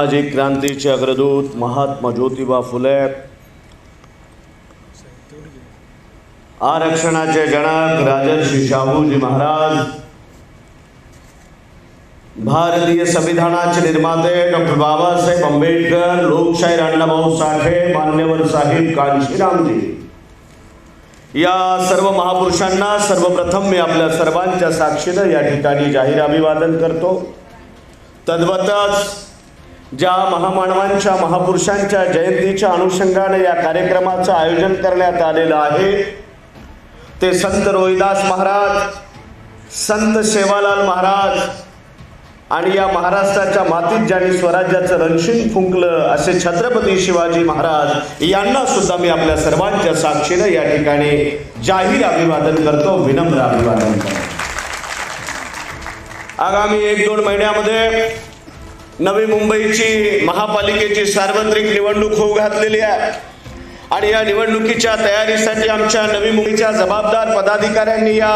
सामाजिक क्रांतीचे अग्रदूत महात्मा ज्योतिबा फुले. आरक्षणाचे जनक राजर्षी शाहूजी महाराज. भारतीय संविधानाचे निर्माते डॉक्टर बाबासाहेब आंबेडकर लोकशाहीर अण्णाभाऊ साठे मान्यवर साहेब कांशीरामजी या सर्व महापुरुषांना सर्वप्रथम मी आपल्या सर्वांच्या साक्षीनं या ठिकाणी जाहीर अभिवादन करतो. तद्वतच ज्या महामानवांच्या महापुरुषांच्या जयंतीच्या अनुषंगाने या कार्यक्रमाचं आयोजन करण्यात आलेलं आहे ते संत रोहिदास महाराज संत सेवालाल महाराज आणि या महाराष्ट्राच्या मातीत ज्यांनी स्वराज्याचं रणशिंग फुंकलं असे छत्रपती शिवाजी महाराज यांना सुद्धा मी आपल्या सर्वांच्या साक्षीनं या ठिकाणी जाहीर अभिवादन करतो विनम्र अभिवादन करतो. आगामी एक दोन महिन्यामध्ये नवी मुंबईची महापालिकेची सार्वत्रिक निवडणूक होऊ घातलेली आहे. आणि या निवडणुकीच्या तयारीसाठी आमच्या नवी मुंबईच्या जबाबदार पदाधिकाऱ्यांनी या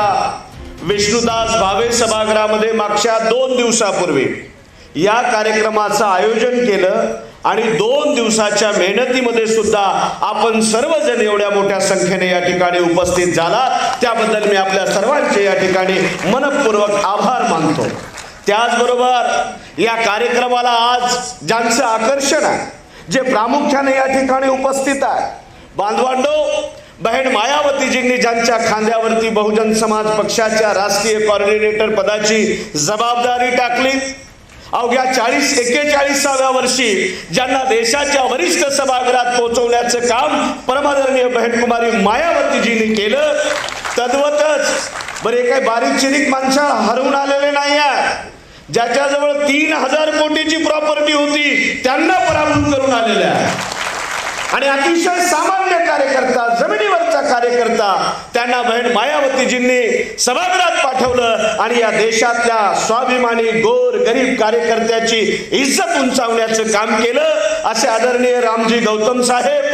विष्णुदास भावे सभागृहामध्ये मागच्या दोन दिवसापूर्वी या कार्यक्रमाचं आयोजन केलं आणि दोन दिवसाच्या मेहनतीमध्ये सुद्धा आपण सर्वजण एवढ्या मोठ्या संख्येने या ठिकाणी उपस्थित झाला त्याबद्दल मी आपल्या सर्वांचे या ठिकाणी मनपूर्वक आभार मानतो. त्याचबरोबर या कार्यक्रमाला आज ज्यांचं आकर्षण आहे जे प्रामुख्याने या ठिकाणी उपस्थित आहे बांधवांडो बहीण मायावतीजींनी ज्यांच्या खांद्यावरती बहुजन समाज पक्षाच्या राष्ट्रीय कॉर्डिनेटर पदाची जबाबदारी टाकली अवघ्या चाळीस एक्केचाळीसाव्या वर्षी ज्यांना देशाच्या वरिष्ठ सभागृहात पोहोचवण्याचं काम परमादरणीय बहीण कुमारी मायावतीजींनी केलं तद्वतच बरे काही बारीक चिरीक माणसं हरवून आलेले नाही आहे ज्याच्याजवळ तीन हजार कोटीची प्रॉपर्टी होती त्यांना पराभूत करून आलेल्या आहे आणि अतिशय सामान्य कार्यकर्ता जमिनीवरचा कार्यकर्ता त्यांना बहीण मायावतीजींनी सभागृहात पाठवलं आणि या देशातल्या स्वाभिमानी गोर गरीब कार्यकर्त्याची इज्जत उंचावण्याचं काम केलं असे आदरणीय रामजी गौतम साहेब.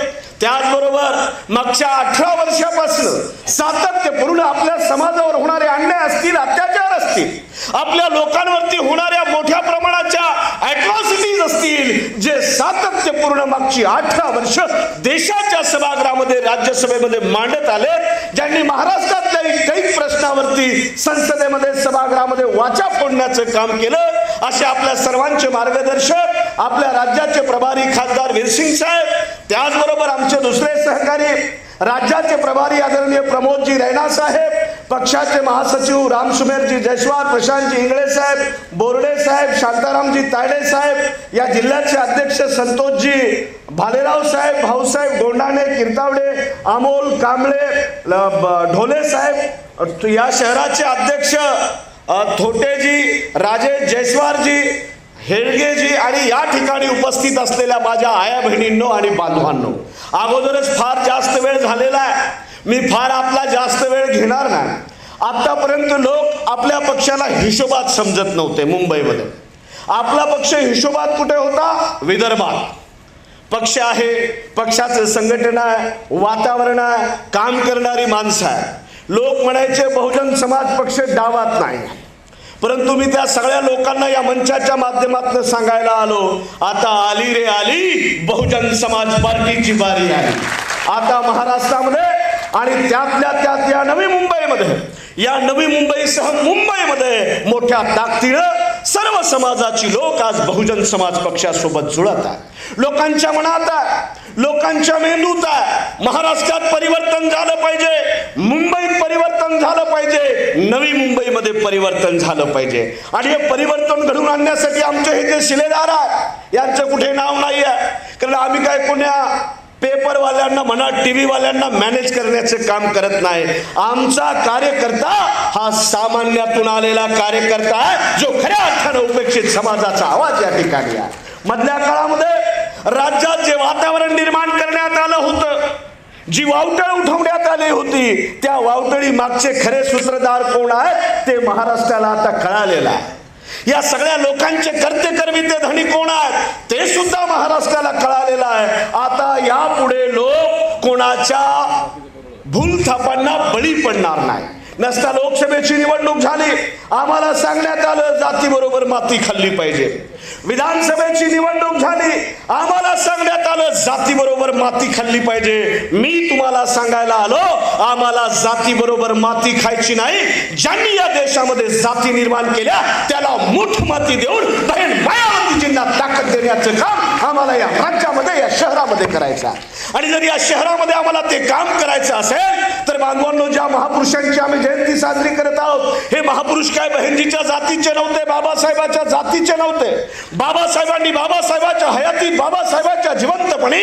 त्याचबरोबर मागच्या अठरा वर्षापासून सातत्यपूर्ण आपल्या समाजावर होणारे अन्याय असतील अत्याचार असतील आपल्या लोकांवरती होणाऱ्या मोठ्या प्रमाणाच्या अट्रॉसिटीज असतील जे सातत्यपूर्ण मागची अठरा वर्ष देशाच्या सभागृहामध्ये राज्यसभेमध्ये मांडत आले ज्यांनी महाराष्ट्रातल्या काही प्रश्नावरती संसदेमध्ये सभागृहामध्ये वाचा फोडण्याचं काम केलं असे आपल्या सर्वांचे मार्गदर्शक आपल्या राज्याचे प्रभारी खासदार वीरसिंग साहेब त्याचबरोबर आमचे दुसरे सहकारी राज्याचे प्रभारी आदरणीय प्रमोदजी रैना साहेब पक्षाचे महासचिव रामसुमेरजी जयस्वाल प्रशांतजी इंगळे साहेब बोर्डे साहेब शांतारामजी तायडे साहेब या जिल्ह्याचे अध्यक्ष संतोषजी भालेराव साहेब भाऊसाहेब गोंडाणे किरतावडे अमोल कांबळे ब- ढोले साहेब या शहराचे अध्यक्ष थोटेजी राजेश जयस्वारजी हेळगेजी आणि या ठिकाणी उपस्थित असलेल्या माझ्या आया बहिणींनो आणि बांधवांनो अगोदरच फार जास्त वेळ झालेला आहे. मी फार आपला जास्त वेळ घेणार नाही. आतापर्यंत लोक आपल्या पक्षाला हिशोबात समजत नव्हते मुंबईमध्ये. आपला पक्ष हिशोबात कुठे होता? विदर्भात. पक्ष आहे पक्षाचं संघटना आहे वातावरण आहे काम करणारी माणसं आहे. लोक म्हणायचे बहुजन समाज पक्ष डावात नाही. परंतु मी त्या सगळ्या लोकांना या मंचाच्या माध्यमातून सांगायला आलो आता आली रे आली बहुजन समाज पार्टीची बारी आली आता महाराष्ट्रामध्ये आणि त्यातल्या त्यात या नवी मुंबईमध्ये या नवी मुंबईसह मुंबईमध्ये मोठ्या ताकदीनं सर्व समाजाची लोक आज बहुजन समाज पक्षासोबत जुळत आहे लोकांच्या मनात आहे लोकांच्या मेंदूत आहे. महाराष्ट्रात परिवर्तन झालं पाहिजे. मुंबईत परिवर्तन झालं पाहिजे. नवी मुंबईमध्ये परिवर्तन झालं पाहिजे. आणि हे परिवर्तन घडून आणण्यासाठी आमचे हे जे शिलेदार आहेत यांचं कुठे नाव नाही आहे कारण आम्ही काय कोण्या पेपरवाल्यांना म्हणा टी व्हीवाल्यांना मॅनेज करण्याचं काम करत नाही. आमचा कार्यकर्ता हा सामान्यातून आलेला कार्यकर्ता आहे जो खऱ्या अर्थानं उपेक्षित समाजाचा आवाज या ठिकाणी आहे. मधल्या काळामध्ये राज्यात जे वातावरण निर्माण करण्यात आलं होतं जी वावटळ उठवण्यात आली होती त्या वावटळी मागचे खरे सूत्रधार कोण आहेत ते महाराष्ट्राला आता कळालेलं आहे. या सगळ्या लोकांचे कर्ते कर्मिते धनी कोण आहेत ते सुद्धा महाराष्ट्राला कळालेलं आहे. आता यापुढे लोक कोणाच्या भूलथापांना बळी पडणार नाही. नसता लोकसभेची निवडणूक झाली आम्हाला सांगण्यात आलं जातीबरोबर माती खाल्ली पाहिजे. विधानसभेची निवडणूक झाली. आम्हाला सांगण्यात आलं जाती बरोबर माती खाल्ली पाहिजे. मी तुम्हाला सांगायला आलो आम्हाला जाती बरोबर माती खायची नाही. ज्यांनी या देशामध्ये जाती निर्माण केल्या त्याला मुठ माती देऊन बहीण मायावतीजींना ताकद देण्याचं काम आम्हाला या राज्यामध्ये या शहरामध्ये करायचं आणि जर या शहरामध्ये आम्हाला ते काम करायचं असेल तर बांधवांनो ज्या महापुरुषांची आम्ही जयंती साजरी करत आहोत हे महापुरुष काय बहिणजीच्या जातीचे नव्हते बाबासाहेबाच्या जातीचे नव्हते. बाबासाहेबांनी बाबासाहेबाच्या हयातीत बाबासाहेबाच्या जिवंतपणी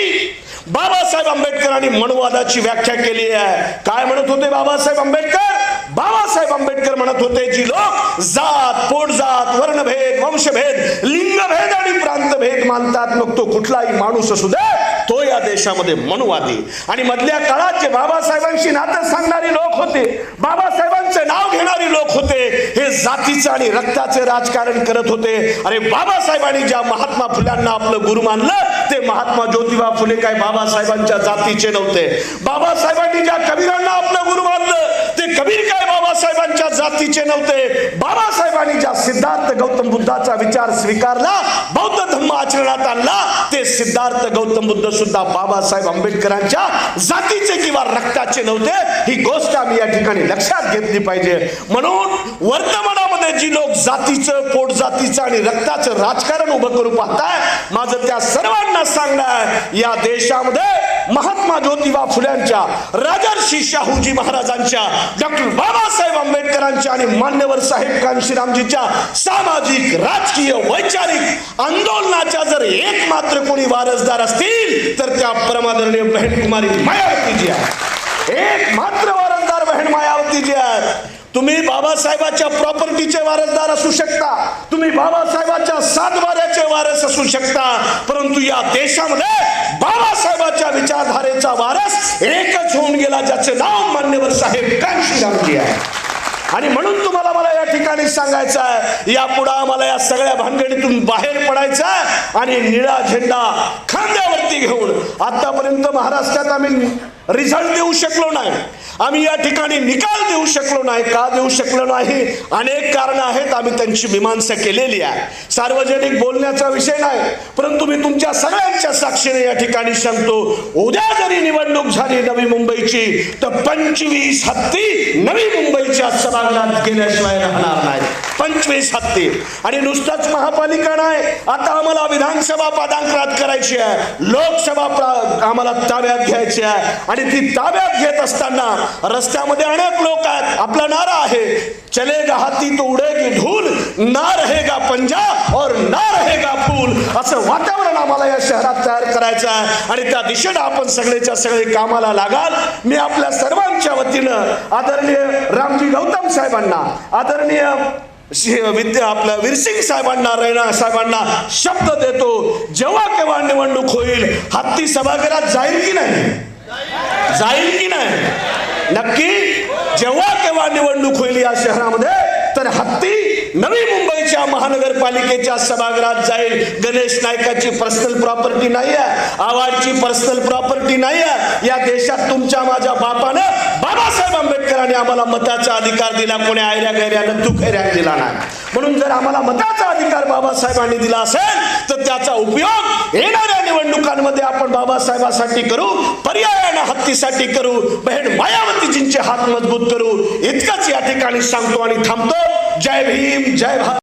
बाबासाहेब आंबेडकरांनी मनुवादाची व्याख्या केली आहे. काय म्हणत होते बाबासाहेब आंबेडकर? बाबासाहेब आंबेडकर म्हणत होते जी लोक जात पोटजात वर्णभेद वंशभेद लिंगभेद आणि प्रांतभेद मानतात मग तो कुठलाही माणूस असू दे तो या देशामध्ये मनुवादी. आणि मधल्या काळात जे बाबासाहेबांशी नातं सांगणारी लोक होते बाबासाहेबांचे नाव घेणारी लोक होते हे जातीचं आणि रक्ताचे राजकारण करत होते. अरे बाबासाहेबांनी ज्या महात्मा फुल्यांना आपलं गुरु मानलं ते महात्मा ज्योतिबा फुले काय बाबासाहेबांच्या जातीचे नव्हते. बाबासाहेबांनी ज्या कबीरांना आपलं गुरु मानलं ते कबीर काय बाबासाहेबांच्या जातीचे नव्हते. बाबासाहेबांनी ज्या सिद्धार्थ गौतम बुद्धाचा विचार स्वीकारला बौद्ध धर्म आचरणात आणला ते सिद्धार्थ गौतम बुद्ध सुद्धा बाबासाहेब आंबेडकरांच्या जातीचे किंवा रक्ताचे नव्हते. ही गोष्ट आम्ही या ठिकाणी लक्षात घेतली पाहिजे. म्हणून वर्तमानामध्ये जी लोक जातीचं पोट जातीचं आणि रक्ताचं राजकारण उभं करू पाहताय माझं त्या सर्वांना सांगणं या देशामध्ये महात्मा ज्योतिबा फुल्यांच्या राजर्षी शाहूजी महाराजांच्या डॉक्टर बाबासाहेब आंबेडकरांच्या आणि मान्यवर साहेब कांशीरामजीच्या सामाजिक राजकीय वैचारिक आंदोलनाच्या जर एक मात्र कोणी वारसदार असतील तर त्या परमादरणीय बहीण कुमारी मायावतीजी आहे एक मात्र वारसदार बहीण मायावतीजी आहेत. तुम्ही बाबासाहेबाच्या प्रॉपर्टीचे वारसदार असू शकता तुम्ही बाबासाहेबाच्या सातबाऱ्याचे वारस असू शकता परंतु या देशामध्ये बाबासाहेबाच्या विचारधारेचा वारस एकच होऊन गेला ज्याचे नाव मान्यवर साहेब कांशीरामजी आहे. आणि म्हणून तुम्हाला मला या ठिकाणी सांगायचं आहे यापुढे आम्हाला या सगळ्या भानगडीतून बाहेर पडायचं आणि निळा झेंडा खांद्यावरती घेऊन आतापर्यंत महाराष्ट्रात आम्ही रिझल्ट देऊ शकलो नाही. आम्ही या ठिकाणी निकाल देऊ शकलो नाही का देऊ शकलो नाही? अनेक कारण आहेत आम्ही त्यांची मीमांसा केलेली आहे. सार्वजनिक बोलण्याचा विषय नाही परंतु मी तुमच्या सगळ्यांच्या साक्षीने या ठिकाणी सांगतो उद्या जरी निवडणूक झाली नवी मुंबईची तर पंचवीस हत्ती नवी मुंबईच्या सभागृहात गेल्याशिवाय राहणार नाही पंचवीस हत्ती. आणि नुसतंच महापालिका नाही आता आम्हाला विधानसभा पदांकरात करायची आहे लोकसभा आम्हाला ताब्यात घ्यायची आहे. आणि ती ताब्यात घेत असताना रस्त्यामध्ये अनेक लोक आहेत. आपला नारा आहे. चलेगा हाती तो उडेगी धूल. ना रहेगा पंजा और ना रहेगा फूल असं वातावरण आम्हाला या शहरात तयार करायचं आहे. आणि त्या दिशेनं आपण सगळेच्या सगळे कामाला लागाल. मी आपल्या सर्वांच्या वतीनं आदरणीय रामजी गौतम साहेबांना आदरणीय विद्या आपल्या वीरसिंग साहेबांना रैना साहेबांना शब्द देतो. जेव्हा केव्हा निवडणूक होईल हत्ती सभागृहात जाईल की नाही? जाईल की नाही? नक्की जेव्हा केव्हा निवडणूक होईल या शहरामध्ये तर हत्ती नवी मुंबईच्या महानगरपालिकेच्या सभागृहात जाईल. गणेश नायकाची पर्सनल प्रॉपर्टी नाही आहे आवाडची पर्सनल प्रॉपर्टी नाही आहे या देशात तुमच्या माझ्या बापानं बाबासाहेब आंबेडकरांनी आम्हाला मताचा अधिकार दिला. कोणी आयऱ्या गैऱ्यानं तू खैऱ्या दिला नाही. म्हणून जर आम्हाला मताचा अधिकार बाबासाहेबांनी दिला असेल तर त्याचा उपयोग येणाऱ्या निवडणुकांमध्ये आपण बाबासाहेबांसाठी करू पर्यायानं हत्तीसाठी करू बहीण मायावतीजींचे हात मजबूत करू. इतकंच या ठिकाणी सांगतो आणि थांबतो. जय भीम जय भारत.